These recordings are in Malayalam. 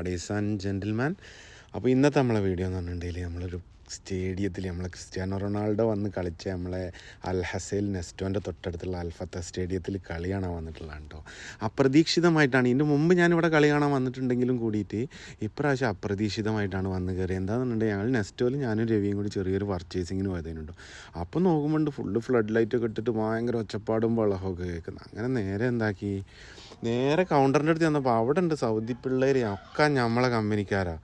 ലേഡീസ് ആൻഡ് ജെന്റിൽമാൻ അപ്പോൾ ഇന്നത്തെ നമ്മളെ വീഡിയോ എന്ന് പറഞ്ഞിട്ടുണ്ടെങ്കിൽ നമ്മളൊരു സ്റ്റേഡിയത്തിൽ നമ്മൾ ക്രിസ്ത്യാനോ റൊണാൾഡോ വന്ന് കളിച്ച നമ്മളെ അൽ ഹസൈൽ നെസ്റ്റോന്റെ തൊട്ടടുത്തുള്ള അൽഫത്ത സ്റ്റേഡിയത്തിൽ കളി കാണാൻ വന്നിട്ടുള്ള കേട്ടോ അപ്രതീക്ഷിതമായിട്ടാണ്. ഇതിന്റെ മുമ്പ് ഞാനിവിടെ കളി കാണാൻ വന്നിട്ടുണ്ടെങ്കിലും കൂടിയിട്ട് ഇപ്രാവശ്യം അപ്രതീക്ഷിതമായിട്ടാണ് വന്ന് കയറി എന്താണെന്നുണ്ടെങ്കിൽ ഞങ്ങൾ നെസ്റ്റോയിൽ ഞാനും രവിയും കൂടി ചെറിയൊരു പർച്ചേസിങ്ങിന് പോയതിനുണ്ടോ അപ്പോൾ നോക്കുമ്പോൾ ഫുള്ള് ഫ്ലഡ് ലൈറ്റൊക്കെ ഇട്ടിട്ട് ഭയങ്കര ഒച്ചപ്പാടും വെള്ളമൊക്കെ കേൾക്കുന്നത് അങ്ങനെ നേരെ എന്താക്കി? നേരെ കൗണ്ടറിന്റെ അടുത്ത് ചെന്നപ്പോൾ അവിടെ ഉണ്ട് സൗദി പിള്ളേർ ഒക്കെ നമ്മളെ കമ്പനിക്കാരാ.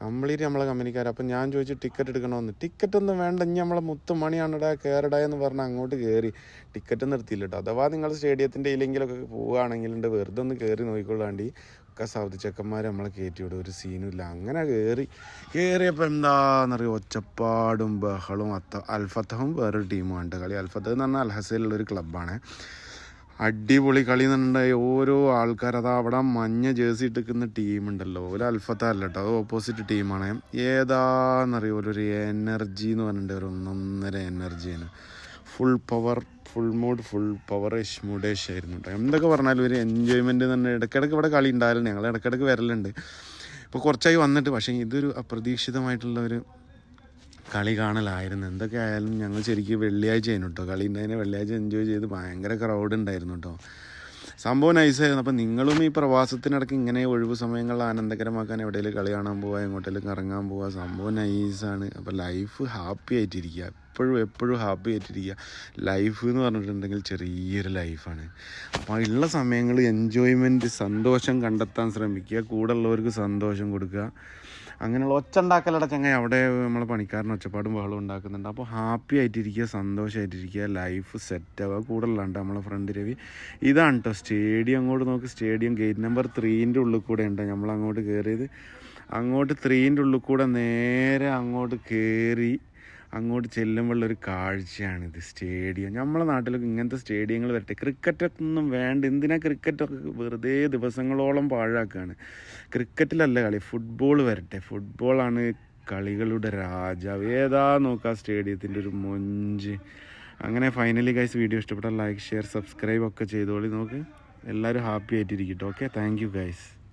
കംപ്ലീറ്റ് നമ്മളെ കമ്പനിക്കാരാ. അപ്പം ഞാൻ ചോദിച്ചു ടിക്കറ്റ് എടുക്കണമെന്ന് ടിക്കറ്റ് ഒന്നും വേണ്ട. ഇനി നമ്മളെ മുത്തുമണിയാണടാ കയറടാ എന്ന് പറഞ്ഞ് അങ്ങോട്ട് കയറി ടിക്കറ്റ് നിർത്തിയില്ല കേട്ടോ അഥവാ നിങ്ങൾ സ്റ്റേഡിയത്തിന്റെ ഇല്ലെങ്കിലൊക്കെ പോവുകയാണെങ്കിലുണ്ട് വെറുതെ ഒന്ന് കയറി നോക്കിക്കൊള്ളാണ്ടി. ഒക്കെ സൗദി ചെക്കന്മാർ നമ്മളെ കയറ്റി വിടും ഒരു സീനും ഇല്ല. അങ്ങനെ കയറി കയറിയപ്പോൾ എന്താണെന്നറിയോ ഒച്ചപ്പാടും ബഹളും. അത്ത അൽഫത്തഹും വേറൊരു ടീമുമാണ് കളി അൽഫത്തഹ് എന്ന് പറഞ്ഞാൽ അൽഹസയിലുള്ള ഒരു ക്ലബ്ബാണ് അടിപൊളി കളി എന്നുണ്ടായി ഓരോ ആൾക്കാർ അതാ അവിടെ മഞ്ഞ ജേഴ്സി ഇട്ടിരിക്കുന്ന ടീമുണ്ടല്ലോ ഒരു അൽഫത്ത അല്ല കേട്ടോ അത് ഓപ്പോസിറ്റ് ടീമാണ് ഏതാന്നറിയോ ഒരു എനർജി എന്ന് പറഞ്ഞിട്ട് ഒരു ഒന്നൊന്നര എനർജിയാണ് full power full mood full power ഇഷ്മുഡേഷ് ആയിരുന്നു കേട്ടോ. എന്തൊക്കെ പറഞ്ഞാലും ഒരു എൻജോയ്മെന്റ് തന്നെ ഇടയ്ക്കിടയ്ക്ക് ഇവിടെ കളി ഉണ്ടായിരുന്നു ഞങ്ങൾ ഇടയ്ക്കിടയ്ക്ക് വരലുണ്ട്. ഇപ്പോൾ കുറച്ചായി വന്നിട്ട് പക്ഷേ ഇതൊരു അപ്രതീക്ഷിതമായിട്ടുള്ള ഒരു കളി കാണലായിരുന്നു. എന്തൊക്കെ ആയാലും ഞങ്ങൾ ശരിക്കും വെള്ളിയാഴ്ച ആയിരുന്നു കേട്ടോ കളി ഉണ്ടായതിനെ വെള്ളിയാഴ്ച എൻജോയ് ചെയ്ത് ഭയങ്കര ക്രൗഡ് ഉണ്ടായിരുന്നു കേട്ടോ സംഭവം നൈസായിരുന്നു അപ്പം നിങ്ങളും ഈ പ്രവാസത്തിനിടയ്ക്ക് ഇങ്ങനെ ഒഴിവ് സമയങ്ങളിൽ ആനന്ദകരമാക്കാൻ എവിടെയെങ്കിലും കളി കാണാൻ പോവുക എങ്ങോട്ടെങ്കിലും കറങ്ങാൻ പോവുക സംഭവം നൈസാണ് അപ്പോൾ ലൈഫ് ഹാപ്പി ആയിട്ടിരിക്കുക എപ്പോഴും എപ്പോഴും ഹാപ്പി ആയിട്ടിരിക്കുക ലൈഫ് എന്ന് പറഞ്ഞിട്ടുണ്ടെങ്കിൽ ചെറിയൊരു ലൈഫാണ് അപ്പോൾ ഉള്ള സമയങ്ങൾ എൻജോയ്മെന്റ് സന്തോഷം കണ്ടെത്താൻ ശ്രമിക്കുക. കൂടെ ഉള്ളവർക്ക് സന്തോഷം കൊടുക്കുക. അങ്ങനെയുള്ള ഒച്ച ഉണ്ടാക്കലട അവിടെ നമ്മൾ പണിക്കാരൻ ഒച്ചപ്പാടും ബഹളം ഉണ്ടാക്കുന്നുണ്ട്. അപ്പോൾ ഹാപ്പി ആയിട്ടിരിക്കുക സന്തോഷമായിട്ടിരിക്കുക ലൈഫ് സെറ്റ് ആവുക. ഉള്ളതുണ്ട് നമ്മളെ ഫ്രണ്ട് രവി. ഇതാണ് കേട്ടോ സ്റ്റേഡിയം അങ്ങോട്ട് നോക്ക് സ്റ്റേഡിയം ഗേറ്റ് നമ്പർ ത്രീന്റെ ഉള്ളിൽ കൂടെ ഉണ്ട്? നമ്മൾ അങ്ങോട്ട് കയറിയത് അങ്ങോട്ട് ത്രീന്റെ ഉള്ളിൽ കൂടെ നേരെ അങ്ങോട്ട് കയറി അങ്ങോട്ട് ചെല്ലുമ്പോഴുള്ള ഒരു കാഴ്ചയാണ് ഇത്. സ്റ്റേഡിയം. നമ്മളെ നാട്ടിലൊക്കെ ഇങ്ങനത്തെ സ്റ്റേഡിയങ്ങൾ വരട്ടെ. ക്രിക്കറ്റൊന്നും വേണ്ട. എന്തിനാ ക്രിക്കറ്റൊക്കെ വെറുതെ ദിവസങ്ങളോളം പാഴാക്കുകയാണ് ക്രിക്കറ്റിലല്ല കളി ഫുട്ബോൾ വരട്ടെ. ഫുട്ബോളാണ് കളികളുടെ രാജാവ്. ഏതാ നോക്കുക സ്റ്റേഡിയത്തിന്റെ ഒരു മൊഞ്ച്. അങ്ങനെ ഫൈനലി ഗൈസ് വീഡിയോ ഇഷ്ടപ്പെട്ടാൽ ലൈക്ക് ഷെയർ സബ്സ്ക്രൈബ് ഒക്കെ ചെയ്തോളി. നോക്ക്. എല്ലാവരും happy ആയിട്ടിരിക്കട്ടെ. Okay thank you guys